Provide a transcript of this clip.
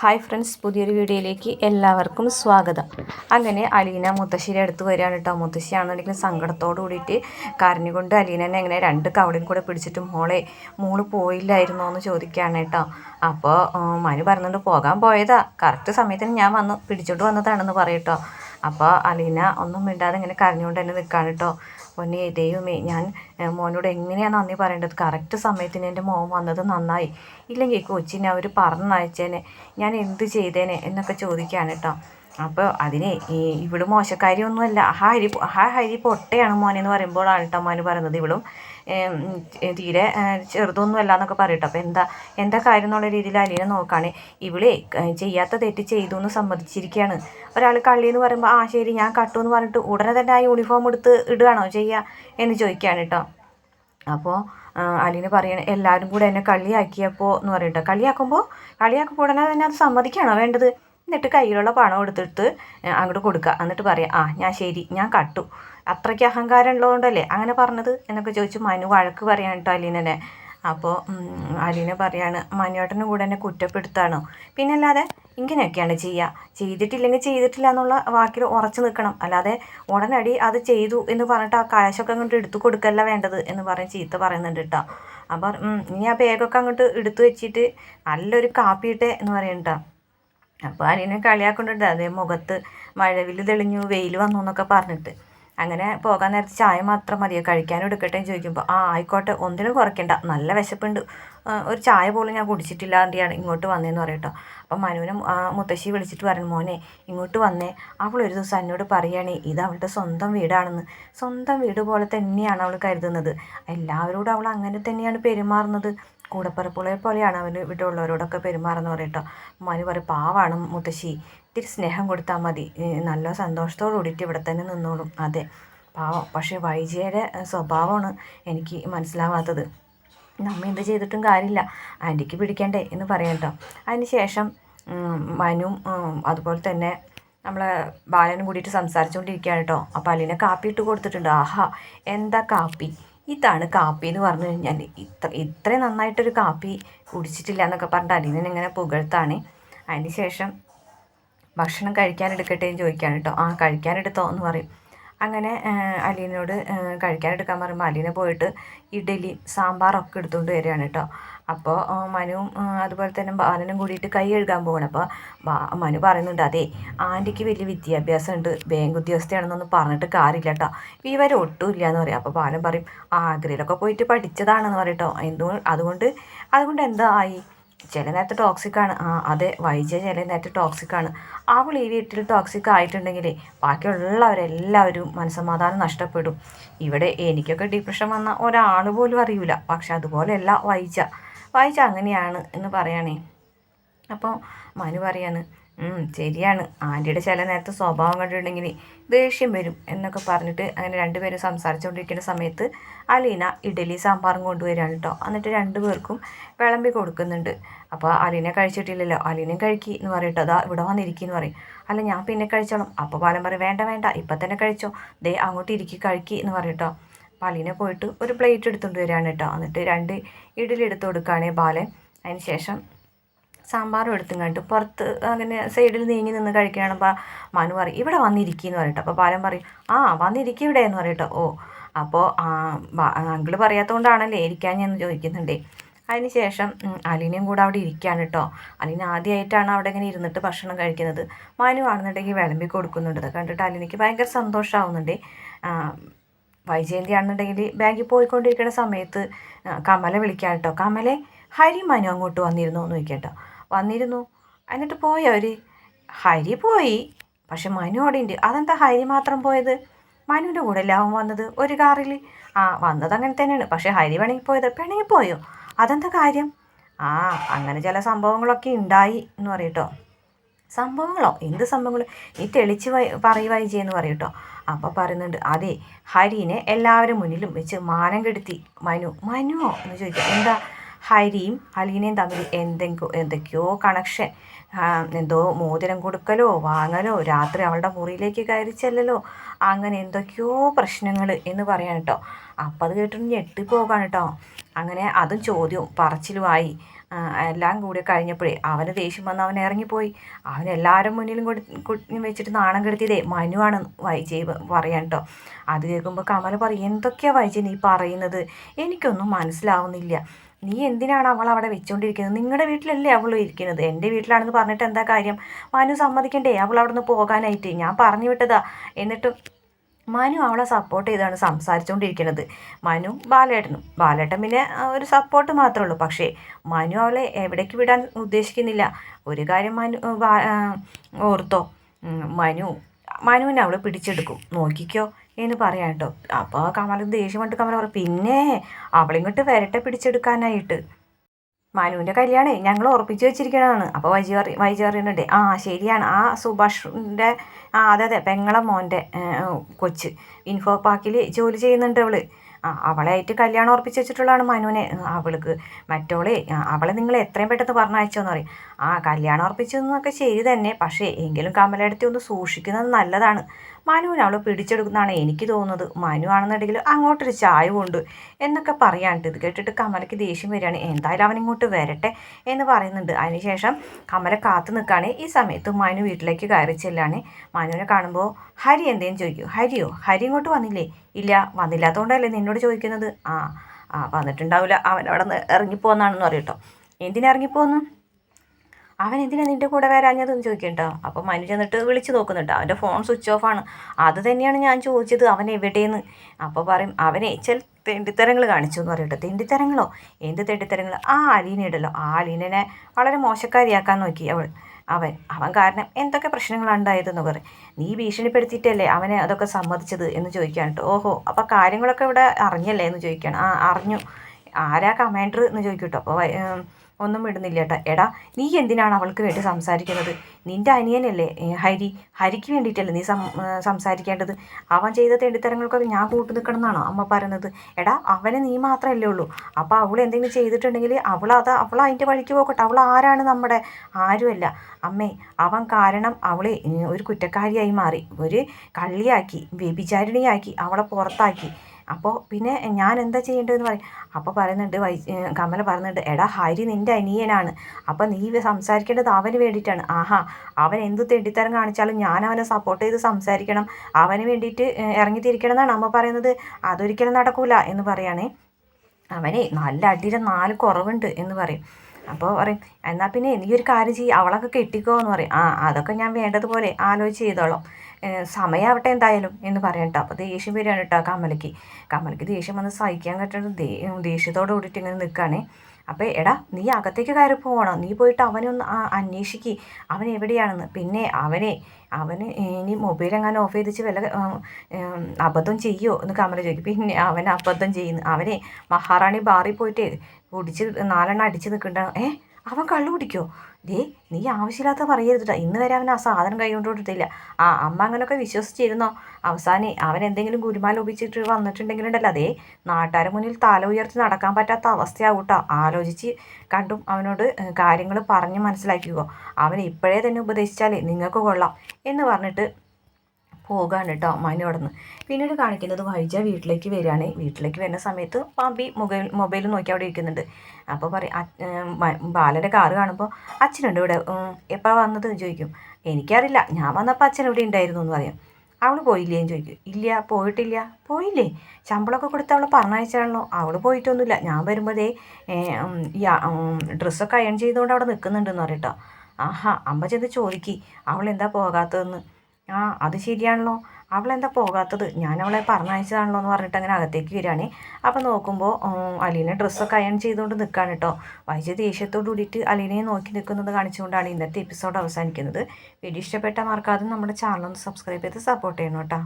Hi friends പുതിയൊരു വീഡിയോയിലേക്ക് എല്ലാവർക്കും സ്വാഗതം. അങ്ങനെ അലീന മുത്തശ്ശിയുടെ അടുത്ത് വരികയാണ് കേട്ടോ. മുത്തശ്ശിയാണെന്നുണ്ടെങ്കിൽ സങ്കടത്തോട് കൂടിയിട്ട് കരഞ്ഞു കരഞ്ഞുകൊണ്ട് അലീനനെ എങ്ങനെ രണ്ട് കവളിയും കൂടെ പിടിച്ചിട്ട് മോളെ മോൾ പോയില്ലായിരുന്നോ? എന്ന് ചോദിക്കുകയാണ് കേട്ടോ. അപ്പോൾ മനു പറഞ്ഞുകൊണ്ട് പോകാൻ പോയതാ. കറക്റ്റ് സമയത്തിന് ഞാൻ വന്നു പിടിച്ചോണ്ട് വന്നതാണെന്ന് പറയട്ടോ അപ്പോൾ അലീന ഒന്നും മിണ്ടാതെ ഇങ്ങനെ കരഞ്ഞുകൊണ്ട് തന്നെ നിൽക്കുകയാണ് കേട്ടോ. പൊന്നെ ദൈവമേ ഞാൻ മോനോട് എങ്ങനെയാണ് നന്ദി പറയേണ്ടത്? കറക്റ്റ് സമയത്തിന് എന്റെ മോൻ വന്നത് നന്നായി. ഇല്ലെങ്കിൽ കൊച്ചിനെ അവർ പറഞ്ഞയച്ചേനെ. ഞാൻ എന്ത് ചെയ്തേനെ എന്നൊക്കെ ചോദിക്കുകയാണ് കേട്ടോ അപ്പോൾ അതിന് ഈ ഇവൾ മോശക്കാരിയൊന്നുമല്ല. ആ ഹരി ആ ഹരി പൊട്ടയാണ് മോനെന്ന് പറയുമ്പോഴാണ് കേട്ടോ മോന് പറയുന്നത് ഇവളും. തീരെ ചെറുതൊന്നും ചെറുതൊന്നുമല്ല എന്നൊക്കെ പറയട്ടോ. അപ്പോൾ എന്താ എന്താ കാര്യം എന്നുള്ള രീതിയിൽ അലീനെ നോക്കുകയാണ്. ഇവളെ ചെയ്യാത്ത തെറ്റ് ചെയ്തു എന്ന് സമ്മതിച്ചിരിക്കുകയാണ്. ഒരാൾ കള്ളി എന്ന് പറയുമ്പോൾ ആ ശരി ഞാൻ കട്ടു എന്ന് പറഞ്ഞിട്ട് ഉടനെ തന്നെ ആ യൂണിഫോം എടുത്ത് ഇടുകയാണോ ചെയ്യുക എന്ന് ചോദിക്കുകയാണ് കേട്ടോ. അപ്പോൾ അലീന് പറയണ എല്ലാവരും കൂടെ എന്നെ കളിയാക്കിയപ്പോൾ എന്ന് പറയട്ടെ. കളിയാക്കുമ്പോൾ കളിയാക്കുമ്പോൾ ഉടനെ തന്നെ അത് സമ്മതിക്കുകയാണോ വേണ്ടത്? എന്നിട്ട് കയ്യിലുള്ള പണം എടുത്തിട്ട് അങ്ങോട്ട് കൊടുക്കുക. എന്നിട്ട് പറയാം ആ ഞാൻ ശരി ഞാൻ കട്ടു അത്രയ്ക്ക് അഹങ്കാരം ഉള്ളതുകൊണ്ടല്ലേ അങ്ങനെ പറഞ്ഞത് എന്നൊക്കെ ചോദിച്ചു മനു വഴക്ക് പറയാൻ കേട്ടോ അലീനനെ. അപ്പോൾ അലീന പറയാണ് മനുവേട്ടനും കൂടെ എന്നെ കുറ്റപ്പെടുത്താണോ? പിന്നെ അല്ലാതെ ഇങ്ങനെയൊക്കെയാണ് ചെയ്യുക ചെയ്തിട്ടില്ലെങ്കിൽ ചെയ്തിട്ടില്ല എന്നുള്ള വാക്കിൽ ഉറച്ചു നിൽക്കണം. അല്ലാതെ ഉടനടി അത് ചെയ്തു എന്ന് പറഞ്ഞിട്ട് ആ കാശൊക്കെ അങ്ങോട്ട് എടുത്തു കൊടുക്കല്ല വേണ്ടത് എന്ന് പറഞ്ഞ് ചീത്ത പറയുന്നുണ്ട് കേട്ടോ. അപ്പം ഇനി ആ ബാഗൊക്കെ അങ്ങോട്ട് എടുത്തു വെച്ചിട്ട് നല്ലൊരു കാപ്പിയിട്ടെ എന്ന് പറയുന്നുണ്ടോ അപ്പോൾ അലീനെ കളിയാക്കൊണ്ടിട്ട് അതേ മുഖത്ത് മഴവിൽ തെളിഞ്ഞു വെയിൽ വന്നു എന്നൊക്കെ പറഞ്ഞിട്ട്. അങ്ങനെ പോകാൻ നേരത്ത് ചായ മാത്രം മതിയോ? കഴിക്കാനും എടുക്കട്ടെ എന്ന് ചോദിക്കുമ്പോൾ ആ ആയിക്കോട്ടെ ഒന്നിനും കുറയ്ക്കണ്ട. നല്ല വിശപ്പുണ്ട്. ഒരു ചായ പോലും ഞാൻ കുടിച്ചിട്ടില്ല ആണ്ടിയാണ് ഇങ്ങോട്ട് വന്നതെന്ന് പറയട്ടോ അപ്പം മനുവിനെ മുത്തശ്ശി വിളിച്ചിട്ട് പറഞ്ഞു മോനെ ഇങ്ങോട്ട് വന്നേ. അവൾ ഒരു ദിവസം എന്നോട് പറയുകയാണേ ഇത് അവളുടെ സ്വന്തം വീടാണെന്ന്. സ്വന്തം വീട് പോലെ തന്നെയാണ് അവൾ കരുതുന്നത്. എല്ലാവരോടും അവൾ അങ്ങനെ തന്നെയാണ് പെരുമാറുന്നത്. കൂടപ്പിറപ്പുകളെ പോലെയാണ് അവർ ഇവിടെ ഉള്ളവരോടൊക്കെ പെരുമാറുന്ന പറയട്ടോ മനു പറയും പാവാണ് മുത്തശ്ശി. ഇത്തിരി സ്നേഹം കൊടുത്താൽ മതി. നല്ല സന്തോഷത്തോടു കൂടിയിട്ട് ഇവിടെ തന്നെ നിന്നോളും. അതെ. പാവം. പക്ഷേ വൈജയുടെ സ്വഭാവമാണ് എനിക്ക് മനസ്സിലാവാത്തത്. നമ്മ എന്ത് ചെയ്തിട്ടും കാര്യമില്ല. ആന്റിക്ക് പിടിക്കണ്ടേ എന്ന് പറയാം കേട്ടോ. അതിന് ശേഷം മനു അതുപോലെ തന്നെ നമ്മളെ ബാലനും കൂടിയിട്ട് സംസാരിച്ചുകൊണ്ടിരിക്കുകയാണ് കേട്ടോ. അപ്പോൾ അലിനെ കാപ്പി ഇട്ട് കൊടുത്തിട്ടുണ്ട്. ആഹാ എന്താ കാപ്പി? ഇതാണ് കാപ്പി എന്ന് പറഞ്ഞു കഴിഞ്ഞാൽ ഇത്ര ഇത്രയും നന്നായിട്ടൊരു കാപ്പി കുടിച്ചിട്ടില്ല എന്നൊക്കെ പറഞ്ഞിട്ട് അലീനനെ ഇങ്ങനെ പുകഴ്ത്താണ്. അതിന് ശേഷം ഭക്ഷണം കഴിക്കാനെടുക്കട്ടെ എന്ന് ചോദിക്കുകയാണ് കേട്ടോ. ആ കഴിക്കാനെടുത്തോ എന്ന് പറയും. അങ്ങനെ അലീനോട് കഴിക്കാൻ എടുക്കാൻ പറയുമ്പോൾ അലീന പോയിട്ട് ഇഡലി സാമ്പാറൊക്കെ എടുത്തുകൊണ്ട് വരികയാണ് കേട്ടോ. അപ്പോൾ മനുവും അതുപോലെ തന്നെ ബാലനും കൂടിയിട്ട് കൈ കഴുകാൻ പോകണം അപ്പോൾ മനു പറയുന്നുണ്ട് അതെ ആന്റിക്ക് വലിയ വിദ്യാഭ്യാസം ഉണ്ട് ബാങ്ക് ഉദ്യോഗസ്ഥയാണെന്നൊന്നും പറഞ്ഞിട്ട് കാര്യമില്ല കേട്ടോ. ഇവരെ ഒട്ടും ഇല്ല എന്ന് പറയും. അപ്പോൾ ബാലൻ പറയും ആഗ്രയിലൊക്കെ പോയിട്ട് പഠിച്ചതാണെന്ന് പറയും കേട്ടോ. എന്തുകൊണ്ട് അതുകൊണ്ട് അതുകൊണ്ട് എന്താ ആയി ചില നേരത്തെ ടോക്സിക് ആണ്. ആ അതെ വൈജ ചില നേരത്തെ ടോക്സിക് ആണ്. അവൾ ഈ വീട്ടിൽ ടോക്സിക് ആയിട്ടുണ്ടെങ്കിലേ ബാക്കിയുള്ളവരെല്ലാവരും മനസ്സമാധാനം നഷ്ടപ്പെടും. ഇവിടെ എനിക്കൊക്കെ ഡിപ്രഷൻ വന്ന ഒരാൾ പോലും അറിയില്ല പക്ഷെ അതുപോലെയല്ല വൈജ. വൈജ അങ്ങനെയാണ് എന്ന് പറയണേ. അപ്പോൾ മനു പറയാണ് "ഉം, ശരിയാണ്. ആന്റിയുടെ ചില നേരത്തെ സ്വഭാവം കണ്ടിട്ടുണ്ടെങ്കിൽ ദേഷ്യം വരും എന്നൊക്കെ പറഞ്ഞിട്ട് അങ്ങനെ രണ്ടുപേരും സംസാരിച്ചുകൊണ്ടിരിക്കുന്ന സമയത്ത് അലീന ഇഡലി സാമ്പാറും കൊണ്ടുവരികയാണ് കേട്ടോ. എന്നിട്ട് രണ്ടു പേർക്കും വിളമ്പി കൊടുക്കുന്നുണ്ട്. അപ്പോൾ അലീന കഴിച്ചിട്ടില്ലല്ലോ. അലീനയും കഴിക്കി എന്ന് പറയട്ടോ അതാ ഇവിടെ വന്നിരിക്കുന്നു പറയും. അല്ല ഞാൻ പിന്നെ കഴിച്ചോളാം. അപ്പോൾ ബാലം പറയും വേണ്ട വേണ്ട. ഇപ്പം തന്നെ കഴിച്ചോ. ദേ അങ്ങോട്ട് ഇരിക്കി കഴിക്കി എന്ന് പറയട്ടോ അലീന പോയിട്ട് ഒരു പ്ലേറ്റ് എടുത്തുകൊണ്ട് വരികയാണ് കേട്ടോ. എന്നിട്ട് രണ്ട് ഇഡലി എടുത്ത് കൊടുക്കുകയാണ് ബാലൻ. അതിന് ശേഷം സാമ്പാറും എടുത്തും കണ്ടു പുറത്ത് അങ്ങനെ സൈഡിൽ നീങ്ങി നിന്ന് കഴിക്കുകയാണപ്പോൾ മനു പറയും ഇവിടെ വന്നിരിക്കുന്നു പറയട്ടോ. അപ്പോൾ ബാലൻ പറയും ആ വന്നിരിക്കും ഇവിടെ എന്ന് പറയട്ടോ. ഓ അപ്പോൾ അങ്കിൾ പറയാത്തതുകൊണ്ടാണല്ലേ ഇരിക്കാൻ ഞാൻ ചോദിക്കുന്നുണ്ടേ. അതിന് ശേഷം അലിനെയും കൂടെ അവിടെ ഇരിക്കുകയാണ് കേട്ടോ അലീന ആദ്യമായിട്ടാണ് അവിടെ ഇങ്ങനെ ഇരുന്നിട്ട് ഭക്ഷണം കഴിക്കുന്നത്. മനു ആണെന്നുണ്ടെങ്കിൽ വിളമ്പി കൊടുക്കുന്നുണ്ട്. കണ്ടിട്ട് അലീനയ്ക്ക് ഭയങ്കര സന്തോഷമാവുന്നുണ്ട് വൈജയന്തി ആണെന്നുണ്ടെങ്കിൽ ബാങ്കിൽ പോയിക്കൊണ്ടിരിക്കുന്ന സമയത്ത് കമല വിളിക്കാൻ കേട്ടോ കമലെ ഹരി മനു അങ്ങോട്ട് വന്നിരുന്നു? എന്ന് ചോദിക്കട്ടോ വന്നിരുന്നു. എന്നിട്ട് പോയോ അവർ ഹരി പോയി. പക്ഷെ മനു അവിടെ ഉണ്ട് അതെന്താ ഹരി മാത്രം പോയത്? മനുവിന്റെ കൂടെ എല്ലാവും വന്നത്. ഒരു കാറിൽ ആ വന്നത് അങ്ങനെ തന്നെയാണ്. പക്ഷേ ഹരി വേണമെങ്കിൽ പോയത്. പിണങ്ങി പോയോ? അതെന്താ കാര്യം? ആ അങ്ങനെ ചില സംഭവങ്ങളൊക്കെ ഉണ്ടായി എന്ന് പറയട്ടോ സംഭവങ്ങളോ? എന്ത് സംഭവങ്ങൾ നീ തെളിച്ച് വൈ ചെയ്യുന്നു പറയട്ടോ അപ്പോൾ പറയുന്നുണ്ട് അതെ ഹരിനെ എല്ലാവരും മുന്നിലും വെച്ച് മാനം കെടുത്തി. മനു മനുവോ? എന്ന് ചോദിക്കുക എന്താ? ഹരിയും അലീനയും തമ്മിൽ എന്തെങ്കിലും എന്തൊക്കെയോ കണക്ഷൻ എന്തോ മോതിരം കൊടുക്കലോ വാങ്ങലോ രാത്രി അവളുടെ മുറിയിലേക്ക് കയറി ചെല്ലലോ അങ്ങനെ എന്തൊക്കെയോ പ്രശ്നങ്ങൾ എന്ന് പറയാൻ കേട്ടോ അപ്പം അത് കേട്ടിട്ട് ഞെട്ടിപ്പോകാണ് കേട്ടോ അങ്ങനെ അതും ചോദ്യവും പറച്ചിലുമായി എല്ലാം കൂടി കഴിഞ്ഞപ്പോഴേ അവന് ദേഷ്യം വന്ന് അവൻ ഇറങ്ങിപ്പോയി. അവൻ എല്ലാവരും മുന്നിലും കൊടു വെച്ചിട്ട് നാണം കെടുത്തിയതേ മനുവാണ് വൈജയ് പറയാൻ കേട്ടോ അത് കേൾക്കുമ്പോൾ കമല പറയും എന്തൊക്കെയാണ് വൈജയ് നീ പറയുന്നത്? എനിക്കൊന്നും മനസ്സിലാവുന്നില്ല. നീ എന്തിനാണ് അവൾ അവിടെ വെച്ചുകൊണ്ടിരിക്കുന്നത് നിങ്ങളുടെ വീട്ടിലല്ലേ അവൾ ഇരിക്കുന്നത്? എന്റെ വീട്ടിലാണെന്ന് പറഞ്ഞിട്ട് എന്താ കാര്യം? മനു സമ്മതിക്കണ്ടേ? അവൾ അവിടെ നിന്ന് പോകാനായിട്ട്. ഞാൻ പറഞ്ഞു വിട്ടതാ. എന്നിട്ടും മനു അവളെ സപ്പോർട്ട് ചെയ്താണ് സംസാരിച്ചുകൊണ്ടിരിക്കുന്നത് മനു ബാലേട്ടനും. ബാലേട്ടൻ പിന്നെ ഒരു സപ്പോർട്ട് മാത്രമേ ഉള്ളൂ. പക്ഷേ മനു അവളെ എവിടേക്ക് വിടാൻ ഉദ്ദേശിക്കുന്നില്ല. ഒരു കാര്യം മനു ഓർത്തോ. മനു മനുവിനെ അവൾ പിടിച്ചെടുക്കും. നോക്കിക്കോ. എന്ന് പറയാം കേട്ടോ. അപ്പോൾ കമല ദേഷ്യം കൊണ്ട് കമല പറയും പിന്നെ അവളിങ്ങോട്ട് വരട്ടെ പിടിച്ചെടുക്കാനായിട്ട്. മനുവിന്റെ കല്യാണേ ഞങ്ങൾ ഉറപ്പിച്ച് വെച്ചിരിക്കണതാണ്. അപ്പോൾ വൈജി പറ വൈജി പറയുന്നുണ്ട് ആ ശരിയാണ്. ആ സുഭാഷിന്റെ ആ അതെ അതെ പെങ്ങളെ മോന്റെ കൊച്ച് ഇൻഫോ പാർക്കിൽ ജോലി ചെയ്യുന്നുണ്ട് അവൾ. ആ അവളായിട്ട് കല്യാണം ഉറപ്പിച്ച് വെച്ചിട്ടുള്ളതാണ് മനുവിനെ. അവൾക്ക് മറ്റോളെ അവളെ നിങ്ങൾ എത്രയും പെട്ടെന്ന് പറഞ്ഞയച്ചോന്ന് പറയും. ആ കല്യാണം ഉറപ്പിച്ചതെന്നൊക്കെ ശരി തന്നെ. പക്ഷേ എങ്കിലും കമലടുത്ത് ഒന്ന് സൂക്ഷിക്കുന്നത് നല്ലതാണ്. മനുവിനെ അവൾ പിടിച്ചെടുക്കുന്നതാണ് എനിക്ക് തോന്നുന്നത്. മനു ആണെന്നുണ്ടെങ്കിൽ അങ്ങോട്ടൊരു ചായ കൊണ്ട് എന്നൊക്കെ പറയാനിട്ട് ഇത് കേട്ടിട്ട് കമലയ്ക്ക് ദേഷ്യം വരികയാണ്. എന്തായാലും അവൻ ഇങ്ങോട്ട് വരട്ടെ എന്ന് പറയുന്നുണ്ട്. അതിനുശേഷം കമല കാത്തു നിൽക്കുകയാണ്. ഈ സമയത്ത് മനു വീട്ടിലേക്ക് കയറി ചെല്ലാണ് മനുവിനെ കാണുമ്പോൾ ഹരി എന്തേലും ചോദിക്കും? ഹരിയോ? ഹരി ഇങ്ങോട്ട് വന്നില്ലേ? ഇല്ല വന്നില്ലാത്തതുകൊണ്ടല്ലേ നിന്നോട് ചോദിക്കുന്നത്? ആ ആ വന്നിട്ടുണ്ടാവില്ല അവൻ അവിടെ നിന്ന് ഇറങ്ങിപ്പോന്നാണെന്ന് പറയട്ടോ എന്തിനാ ഇറങ്ങിപ്പോന്നു? അവൻ എന്തിനാ നിന്റെ കൂടെ വരാഞ്ഞതെന്ന് ചോദിക്കട്ടോ അപ്പോൾ മനു ചെന്നിട്ട് വിളിച്ച് നോക്കുന്നുണ്ട്. അവന്റെ ഫോൺ സ്വിച്ച് ഓഫ് ആണ്. അത് തന്നെയാണ് ഞാൻ ചോദിച്ചത്. അവൻ എവിടെയെന്ന്? അപ്പോൾ പറയും അവനെ ചില തെണ്ടിത്തരങ്ങൾ കാണിച്ചു എന്ന് പറയട്ടെ. തെണ്ടിത്തരങ്ങളോ? എന്ത് തെണ്ടിത്തരങ്ങൾ? ആ അലീനയുണ്ടല്ലോ ആ അലീനനെ വളരെ മോശക്കാരിയാക്കാൻ നോക്കി അവൾ. അവൻ അവൻ കാരണം എന്തൊക്കെ പ്രശ്നങ്ങളാണ് ഉണ്ടായതെന്ന് പറയും നീ ഭീഷണിപ്പെടുത്തിയിട്ടല്ലേ അവനെ അതൊക്കെ സമ്മതിച്ചത്? എന്ന് ചോദിക്കാൻ കേട്ടോ ഓഹോ അപ്പോൾ കാര്യങ്ങളൊക്കെ ഇവിടെ അറിഞ്ഞല്ലേ എന്ന് ചോദിക്കുകയാണ്. ആ അറിഞ്ഞു. ആരാ കമാൻഡർ എന്ന് ചോദിക്കും കേട്ടോ അപ്പോൾ ഒന്നും വിടുന്നില്ല ഏട്ടാ എടാ നീ എന്തിനാണ് അവൾക്ക് വേണ്ടി സംസാരിക്കുന്നത്? നിന്റെ അനിയനല്ലേ ഹരി? ഹരിക്ക് വേണ്ടിയിട്ടല്ലേ നീ സംസാരിക്കേണ്ടത്? അവൻ ചെയ്ത തെണ്ടിത്തരങ്ങൾക്കൊക്കെ ഞാൻ കൂട്ടു നിൽക്കണമെന്നാണോ അമ്മ പറയുന്നത്? എടാ അവനെ നീ മാത്രമല്ലേ ഉള്ളൂ. അപ്പോൾ അവൾ എന്തെങ്കിലും ചെയ്തിട്ടുണ്ടെങ്കിൽ അവൾ അത് അവൾ അതിന്റെ വഴിക്ക് പോകട്ടെ അവൾ ആരാണ് നമ്മുടെ? ആരുമല്ല. അമ്മേ അവൻ കാരണം അവളെ ഒരു കുറ്റക്കാരിയായി മാറി. ഒരു കള്ളിയാക്കി വ്യഭിചാരിണിയാക്കി അവളെ പുറത്താക്കി. അപ്പോൾ പിന്നെ ഞാൻ എന്താ ചെയ്യേണ്ടതെന്ന് പറയും. അപ്പോൾ പറയുന്നുണ്ട് വൈ കമല പറയുന്നുണ്ട് എടാ ഹരി നിന്റെ അനിയനാണ്. അപ്പോൾ നീ സംസാരിക്കേണ്ടത് അവന് വേണ്ടിയിട്ടാണ്. ആഹാ അവൻ എന്ത് തെണ്ടിത്തരം കാണിച്ചാലും ഞാൻ അവനെ സപ്പോർട്ട് ചെയ്ത് സംസാരിക്കണം. അവന് വേണ്ടിയിട്ട് ഇറങ്ങിത്തിരിക്കണം എന്നാണ് അമ്മ പറയുന്നത്. അതൊരിക്കലും നടക്കൂല എന്ന് പറയുകയാണേ അവനെ നല്ല അടിയുടെ നാല് കുറവുണ്ട് എന്ന് പറയും. അപ്പോൾ പറയും എന്നാൽ പിന്നെ നീ ഒരു കാര്യം ചെയ്യ് അവളൊക്കെ കെട്ടിക്കോ എന്ന് പറയും. ആ അതൊക്കെ ഞാൻ വേണ്ടതുപോലെ ആലോചിച്ച് ചെയ്തോളാം. ഏഹ് സമയാവട്ടെ എന്തായാലും എന്ന് പറയാം കേട്ടോ അപ്പോൾ ദേഷ്യം വരികയാണ് കേട്ടോ കമലയ്ക്ക്. കമലയ്ക്ക് ദേഷ്യം വന്ന് സഹിക്കാൻ പറ്റുന്നത് ദേഷ്യത്തോട് കൂടിയിട്ട് ഇങ്ങനെ നിൽക്കുകയാണ് അപ്പോൾ എടാ നീ അകത്തേക്ക് കയറി പോകണം നീ പോയിട്ട് അവനെ ഒന്ന് അന്വേഷിക്ക്. അവൻ എവിടെയാണെന്ന്. പിന്നെ അവനെ അവന് ഇനി മൊബൈൽ എങ്ങനെ ഓഫ് ചെയ്തിച്ച് വല്ല അബദ്ധം ചെയ്യുമോ എന്ന് കമല ചോദിക്കും. പിന്നെ അവൻ അബദ്ധം ചെയ്യുന്നു. അവനെ മഹാറാണി ബാറിൽ പോയിട്ട് കുടിച്ച് നാലെണ്ണം അടിച്ച് നിൽക്കണ്ട ഏ അവൻ കള്ളു കുടിക്കോ ദേ നീ ആവശ്യമില്ലാത്ത പറയരുതട്ടോ. ഇന്ന് വരെ അവൻ ആ സാധനം കൈ കൊണ്ട് ആ അമ്മ അങ്ങനെയൊക്കെ വിശ്വസിച്ചിരുന്നോ? അവസാനം അവൻ എന്തെങ്കിലും ഗുരുമാല ഒപ്പിച്ചിട്ട് വന്നിട്ടുണ്ടെങ്കിലുണ്ടല്ലോ. അതേ നാട്ടുകാരുടെ മുന്നിൽ തല ഉയർത്തി നടക്കാൻ പറ്റാത്ത അവസ്ഥയാവും കേട്ടോ ആലോചിച്ച് കണ്ടും അവനോട് കാര്യങ്ങൾ പറഞ്ഞ് മനസ്സിലാക്കിക്കോ. അവൻ ഇപ്പോഴേ തന്നെ ഉപദേശിച്ചാലേ നിങ്ങൾക്ക് കൊള്ളാം എന്ന് പറഞ്ഞിട്ട് പോകാണ് കേട്ടോ മനു അവിടെ നിന്ന് പിന്നീട് കാണിക്കുന്നത് വൈജ വീട്ടിലേക്ക് വരികയാണ്. വീട്ടിലേക്ക് വരുന്ന സമയത്ത് പാമ്പി മൊബൈൽ മൊബൈൽ നോക്കി അവിടെ ഇരിക്കുന്നുണ്ട്. അപ്പോൾ പറയും ബാലന്റെ കാറ് കാണുമ്പോൾ അച്ഛനുണ്ട് ഇവിടെ? എപ്പോൾ വന്നത്? ചോദിക്കും. എനിക്കറിയില്ല ഞാൻ വന്നപ്പോൾ അച്ഛൻ ഇവിടെ ഉണ്ടായിരുന്നു എന്ന് പറയും. അവൾ പോയില്ലേ? എന്ന് ചോദിക്കും. ഇല്ല പോയിട്ടില്ല. പോയില്ലേ? ശമ്പളമൊക്കെ കൊടുത്ത് അവൾ പറഞ്ഞയച്ചാണല്ലോ. അവൾ പോയിട്ടൊന്നുമില്ല. ഞാൻ വരുമ്പോഴേ ഡ്രസ്സൊക്കെ അയൺ ചെയ്തുകൊണ്ട് അവിടെ നിൽക്കുന്നുണ്ടെന്ന് പറയട്ടോ ആഹാ അമ്മ ചെന്ന് ചോദിക്കി. അവൾ എന്താ പോകാത്തതെന്ന്? ആ അത് ശരിയാണല്ലോ. അവളെന്താ പോകാത്തത്? ഞാൻ അവളെ പറഞ്ഞയച്ചതാണല്ലോ എന്ന് പറഞ്ഞിട്ട് അങ്ങനെ അകത്തേക്ക് വരികയാണ്. അപ്പോൾ നോക്കുമ്പോൾ അലീനെ ഡ്രസ്സൊക്കെ അയൺ ചെയ്തുകൊണ്ട് നിൽക്കുകയാണ് കേട്ടോ. വൈദ്യ ദേഷ്യത്തോട് കൂടിയിട്ട് അലീനയെ നോക്കി നിൽക്കുന്നത് കാണിച്ചുകൊണ്ടാണ് ഇന്നത്തെ എപ്പിസോഡ് അവസാനിക്കുന്നത്. വീഡിയോ ഇഷ്ടപ്പെട്ട മറക്കാതെ നമ്മുടെ ചാനൽ ഒന്ന് സബ്സ്ക്രൈബ് ചെയ്ത് സപ്പോർട്ട് ചെയ്യണം കേട്ടോ.